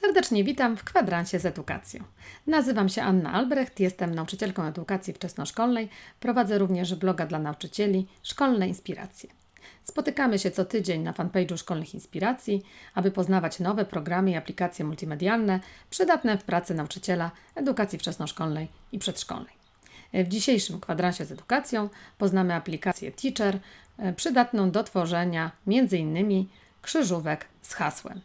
Serdecznie witam w kwadransie z edukacją. Nazywam się Anna Albrecht, jestem nauczycielką edukacji wczesnoszkolnej, prowadzę również bloga dla nauczycieli Szkolne Inspiracje. Spotykamy się co tydzień na fanpage'u Szkolnych Inspiracji, aby poznawać nowe programy i aplikacje multimedialne przydatne w pracy nauczyciela edukacji wczesnoszkolnej i przedszkolnej. W dzisiejszym kwadransie z edukacją poznamy aplikację Teacher, e, przydatną do tworzenia m.in. krzyżówek z hasłem.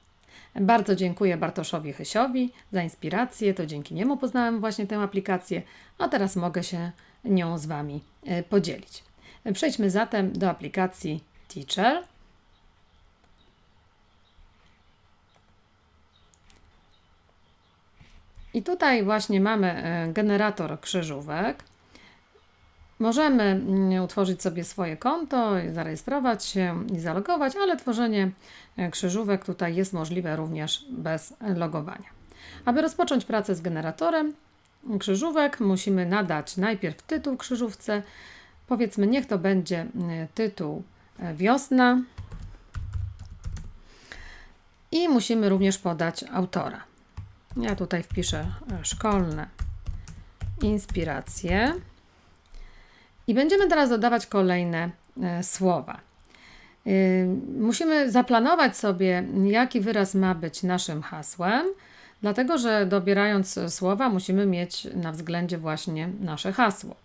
Bardzo dziękuję Bartoszowi Chysiowi za inspirację. To dzięki niemu poznałem właśnie tę aplikację, a teraz mogę się nią z Wami e, podzielić. Przejdźmy zatem do aplikacji Teacher. I tutaj właśnie mamy e, generator krzyżówek. Możemy mm, utworzyć sobie swoje konto, zarejestrować się i zalogować, ale tworzenie e, krzyżówek tutaj jest możliwe również bez logowania. Aby rozpocząć pracę z generatorem krzyżówek, musimy nadać najpierw tytuł krzyżówce. Powiedzmy, niech to będzie e, tytuł e, wiosna. I musimy również podać autora. Ja tutaj wpiszę szkolne inspiracje. I będziemy teraz dodawać kolejne e, słowa. Y, musimy zaplanować sobie, jaki wyraz ma być naszym hasłem, dlatego że dobierając słowa, musimy mieć na względzie właśnie nasze hasło.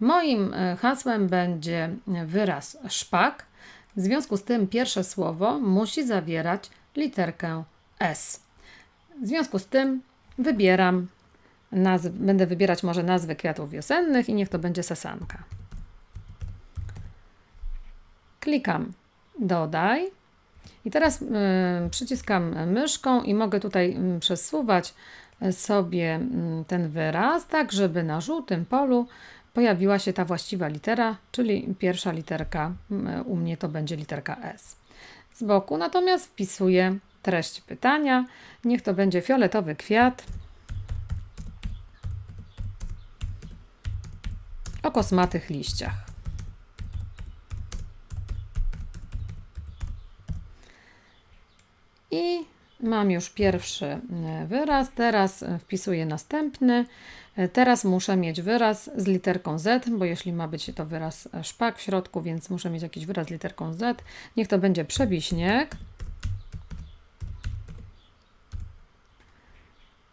Moim e, hasłem będzie wyraz szpak. W związku z tym pierwsze słowo musi zawierać literkę S. W związku z tym wybieram nazw, będę wybierać może nazwy kwiatów wiosennych i niech to będzie sasanka. Klikam dodaj. I teraz y, przyciskam myszką i mogę tutaj y, przesuwać sobie y, ten wyraz, tak żeby na żółtym polu pojawiła się ta właściwa litera, czyli pierwsza literka, u mnie to będzie literka S. Z boku natomiast wpisuję treść pytania. Niech to będzie fioletowy kwiat o kosmatych liściach. I mam już pierwszy e, wyraz, teraz wpisuję następny. E, teraz muszę mieć wyraz z literką Z, bo jeśli ma być to wyraz szpak w środku, więc muszę mieć jakiś wyraz z literką Z. Niech to będzie przebiśnieg.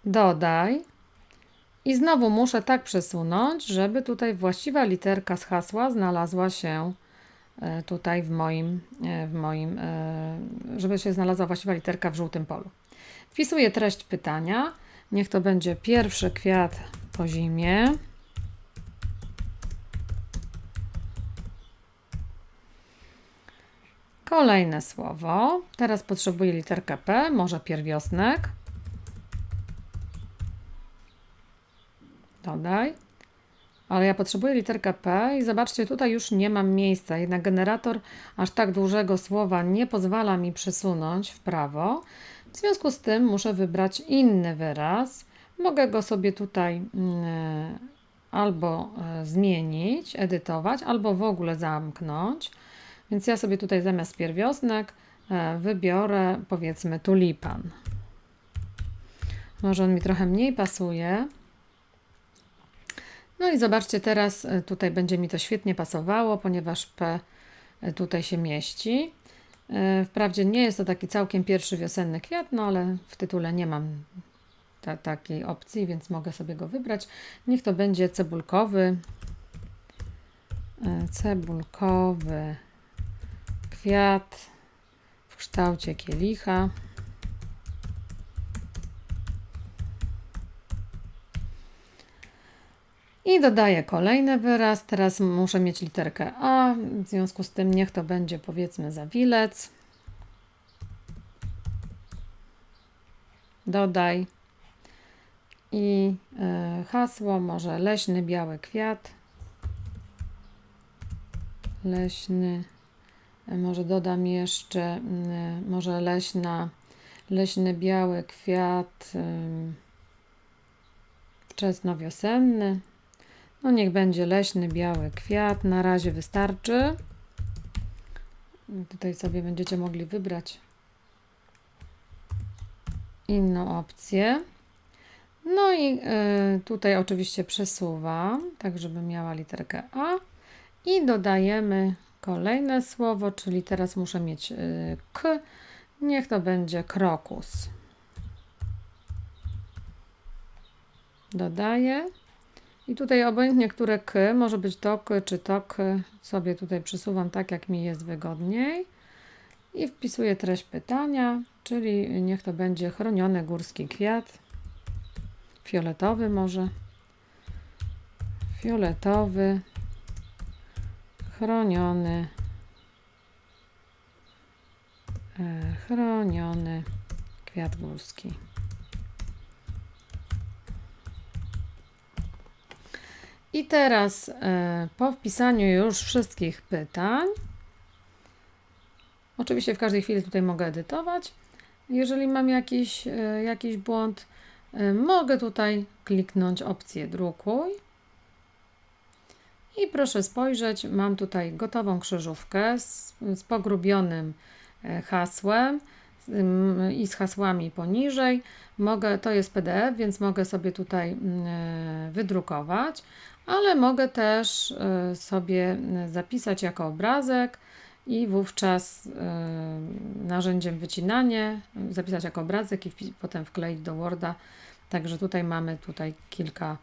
Dodaj. I znowu muszę tak przesunąć, żeby tutaj właściwa literka z hasła znalazła się e, tutaj w moim, e, w moim, e, żeby się znalazła właściwa literka w żółtym polu. Wpisuję treść pytania. Niech to będzie pierwszy kwiat po zimie. Kolejne słowo. Teraz potrzebuję literkę P, może pierwiosnek. Dodaj. Ale ja potrzebuję literkę P i zobaczcie, tutaj już nie mam miejsca. Jednak generator aż tak dużego słowa nie pozwala mi przesunąć w prawo. W związku z tym muszę wybrać inny wyraz. Mogę go sobie tutaj mm, albo e, zmienić, edytować, albo w ogóle zamknąć. Więc ja sobie tutaj zamiast pierwiosnek e, wybiorę powiedzmy tulipan. Może on mi trochę mniej pasuje. No i zobaczcie, teraz e, tutaj będzie mi to świetnie pasowało, ponieważ P e, tutaj się mieści. E, wprawdzie nie jest to taki całkiem pierwszy wiosenny kwiat, no ale w tytule nie mam ta, takiej opcji, więc mogę sobie go wybrać. Niech to będzie cebulkowy. Cebulkowy kwiat w kształcie kielicha. I dodaję kolejny wyraz. Teraz muszę mieć literkę A, w związku z tym niech to będzie powiedzmy zawilec. Dodaj. I y, hasło może leśny biały kwiat. Leśny. E, może dodam jeszcze, y, może leśna, leśny biały kwiat wczesnowiosenny. No niech będzie leśny biały kwiat. Na razie wystarczy. Tutaj sobie będziecie mogli wybrać inną opcję. No i y, tutaj oczywiście przesuwam, tak żeby miała literkę A i dodajemy kolejne słowo, czyli teraz muszę mieć y, K. Niech to będzie krokus. Dodaję. I tutaj obojętnie, które K, może być to K czy to K, sobie tutaj przesuwam tak, jak mi jest wygodniej. I wpisuję treść pytania, czyli niech to będzie chroniony górski kwiat. Fioletowy może. Fioletowy, chroniony, e, chroniony kwiat górski. I teraz e, po wpisaniu już wszystkich pytań, oczywiście w każdej chwili tutaj mogę edytować. Jeżeli mam jakiś, e, jakiś błąd, e, mogę tutaj kliknąć opcję drukuj. I proszę spojrzeć, mam tutaj gotową krzyżówkę z, z pogrubionym hasłem i z hasłami poniżej. Mogę, to jest PDF, więc mogę sobie tutaj mm, e, wydrukować, ale mogę też e, sobie zapisać jako obrazek i wówczas e, narzędziem wycinanie zapisać jako obrazek i potem wkleić do Worda. Także tutaj mamy tutaj kilka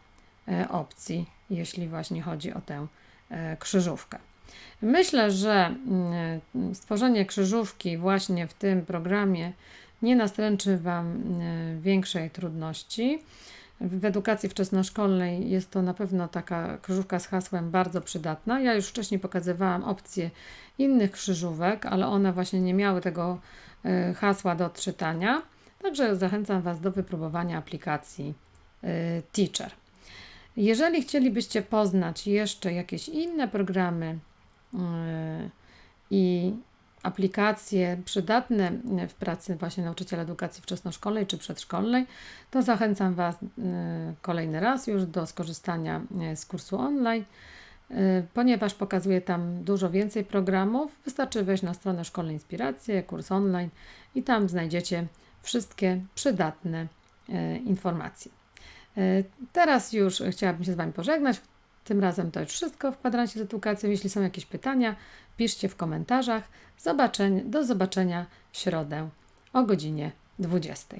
e, opcji, jeśli właśnie chodzi o tę e, krzyżówkę. Myślę, że mm, stworzenie krzyżówki właśnie w tym programie nie nastręczy Wam e, większej trudności. W edukacji wczesnoszkolnej jest to na pewno taka krzyżówka z hasłem bardzo przydatna. Ja już wcześniej pokazywałam opcje innych krzyżówek, ale one właśnie nie miały tego e, hasła do odczytania. Także zachęcam Was do wypróbowania aplikacji e, Teacher. Jeżeli chcielibyście poznać jeszcze jakieś inne programy i aplikacje przydatne w pracy właśnie nauczyciela edukacji wczesnoszkolnej czy przedszkolnej, to zachęcam Was yy, kolejny raz już do skorzystania yy, z kursu online, ponieważ pokazuję tam dużo więcej programów. Wystarczy wejść na stronę Szkolnej Inspiracje, kurs online i tam znajdziecie wszystkie przydatne informacje. E, Teraz już chciałabym się z Wami pożegnać. Tym razem to już wszystko w kwadransie z edukacją. Jeśli są jakieś pytania, piszcie w komentarzach. Zobaczeń, do zobaczenia w środę o godzinie 20.